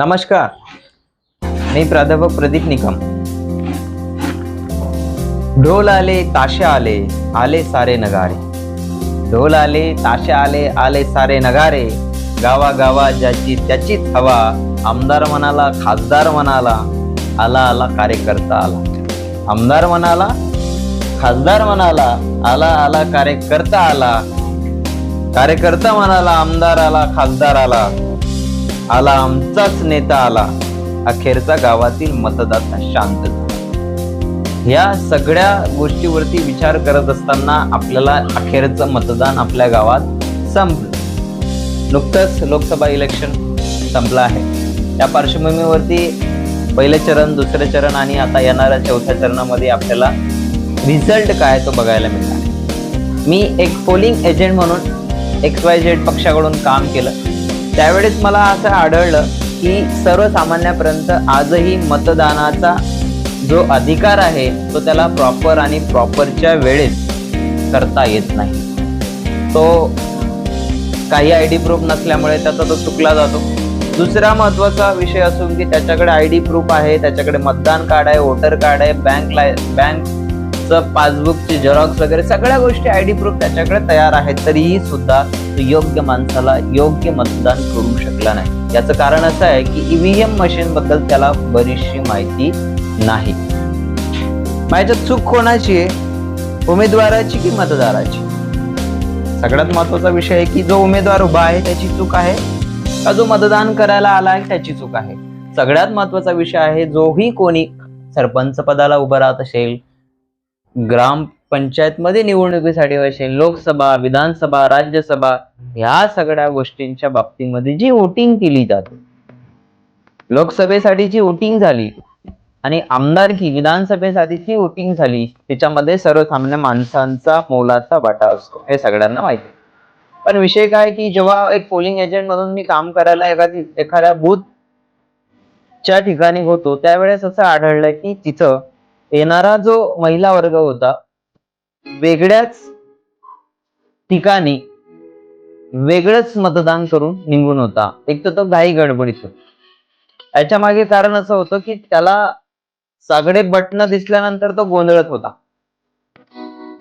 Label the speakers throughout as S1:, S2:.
S1: नमस्कार. मी प्राध्यापक प्रदीप निकम. ढोल आले ताशे आले आले सारे नगारे. ढोल आले ताशे आले आले सारे नगारे. गावा गावा ज्याची त्याचीच हवा आमदार म्हणाला खासदार म्हणाला आला आला कार्यकर्ता आला. आमदार म्हणाला खासदार म्हणाला आला आला कार्यकर्ता आला. कार्यकर्ता म्हणाला आमदार आला खासदार आला. आला आमचाच नेता आला. अखेरचा गावातील मतदाता शांत झाला. या सगळ्या गोष्टीवरती विचार करत असताना आपल्याला अखेरचं मतदान आपल्या गावात संपलं. नुकतंच लोकसभा इलेक्शन संपलं आहे. त्या पार्श्वभूमीवरती पहिले चरण दुसरे चरण आणि आता येणाऱ्या चौथ्या चरणामध्ये आपल्याला रिझल्ट काय तो बघायला मिळणार. मी एक पोलिंग एजंट म्हणून एक्स वाय झेड पक्षाकडून काम केलं. त्यावेळेस मला असं आढळलं की सर्वसामान्यापर्यंत आजही मतदानाचा जो अधिकार आहे तो त्याला प्रॉपर आणि प्रॉपरच्या वेळेत करता येत नाही. तो काही आय डी प्रूफ नसल्यामुळे त्याचा तो चुकला जातो. दुसरा महत्त्वाचा विषय असून की त्याच्याकडे आय डी प्रूफ आहे त्याच्याकडे मतदान कार्ड आहे वोटर कार्ड आहे बँक लाय बँक बँकचं पासबुकची झेरॉक्स वगैरे सगळ्या गोष्टी आय डी प्रूफ त्याच्याकडे तयार आहेत. तरीही सुद्धा तो योग्य माणसाला योग्य मतदान करू शकला नाही. याचं कारण असं आहे की ईव्हीएम मशीन बद्दल त्याला बरीचशी माहिती नाही. माझ्यात चूक कोणाची आहे? उमेदवाराची की मतदाराची? सगळ्यात महत्त्वाचा विषय आहे की जो उमेदवार उभा आहे त्याची चूक आहे? का जो मतदान करायला आला आहे त्याची चूक आहे? सगळ्यात महत्त्वाचा विषय आहे जोही कोणी सरपंच पदाला उभं राहत असेल ग्रामपंचायत मध्ये निवडणुकीसाठी असेल लोकसभा विधानसभा राज्यसभा ह्या सगळ्या गोष्टींच्या बाबतीमध्ये जी वोटिंग केली जाते लोकसभेसाठी जी वोटिंग झाली आणि आमदारकी विधानसभेसाठीची वोटिंग झाली त्याच्यामध्ये सर्वसामान्य माणसांचा मोलाचा वाटा असतो हे सगळ्यांना माहिती आहे. पण विषय काय की जेव्हा एक पोलिंग एजंट म्हणून मी काम करायला एखादी एखाद्या बूथ च्या ठिकाणी होतो त्यावेळेस असं आढळलं की तिथं येणारा जो महिला वर्ग होता वेगळ्याच ठिकाणी वेगळंच मतदान करून निघून होता. एक तर तो घाई गडबडीत याच्या मागे कारण असं होतं की त्याला सगळे बटन दिसल्यानंतर तो गोंधळत होता.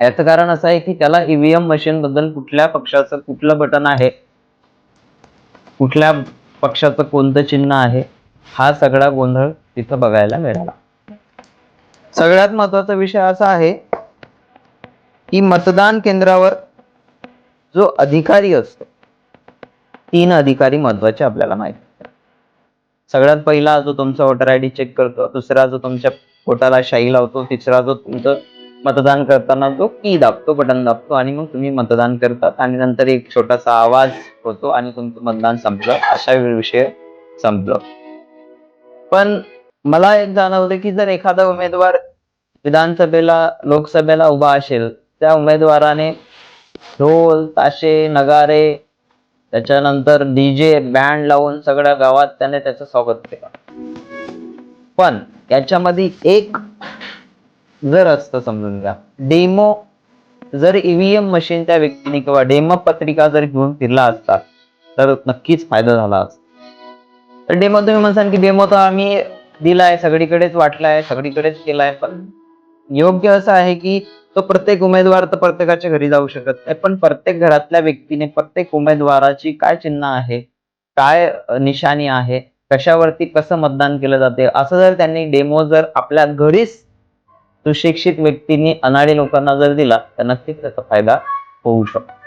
S1: याचं कारण असं आहे की त्याला ईव्हीएम मशीन बद्दल कुठल्या पक्षाचं कुठलं बटन आहे कुठल्या पक्षाचं कोणतं चिन्ह आहे हा सगळा गोंधळ तिथं बघायला मिळाला. सगळ्यात महत्त्वाचा विषय असा आहे की मतदान केंद्रावर जो अधिकारी असतो तीन अधिकारी महत्त्वाचे आपल्याला माहिती आहेत. सगळ्यात पहिला जो तुमचा वोटर आय डी चेक करतो दुसरा जो तुमच्या पोटाला शाई लावतो तिसरा जो तुमचं मतदान करताना जो की दाबतो बटन दाबतो आणि मग तुम्ही मतदान करतात आणि नंतर एक छोटासा आवाज होतो आणि तुमचं मतदान संपलं अशा विषय संपलं पण मला एक जाणवलं की जर एखादा उमेदवार विधानसभेला लोकसभेला उभा असेल त्या उमेदवाराने ढोल ताशे नगारे त्याच्यानंतर डीजे बँड लावून सगळ्या गावात त्याने त्याचं स्वागत केलं. पण याच्यामध्ये एक जर असतं समजून घ्या. डेमो जर ईव्हीएम मशीन त्या व्यक्तीने किंवा डेमो पत्रिका जर घेऊन फिरला असता तर नक्कीच फायदा झाला असता. तर डेमो तुम्ही म्हणसान की डेमो तर आम्ही दिलाय सगळीकडेच वाटलाय सगळीकडेच केलाय पण योग्य असं आहे की तो प्रत्येक उमेदवार तर प्रत्येकाच्या घरी जाऊ शकत नाही. पण प्रत्येक घरातल्या व्यक्तीने प्रत्येक उमेदवाराची काय चिन्ह आहे काय निशाणी आहे कशावरती कसं मतदान केलं जाते असं जर त्यांनी डेमो जर आपल्या घरीच सुशिक्षित व्यक्तींनी अनाडी लोकांना जर दिला तर नक्कीच त्याचा फायदा होऊ शकतो.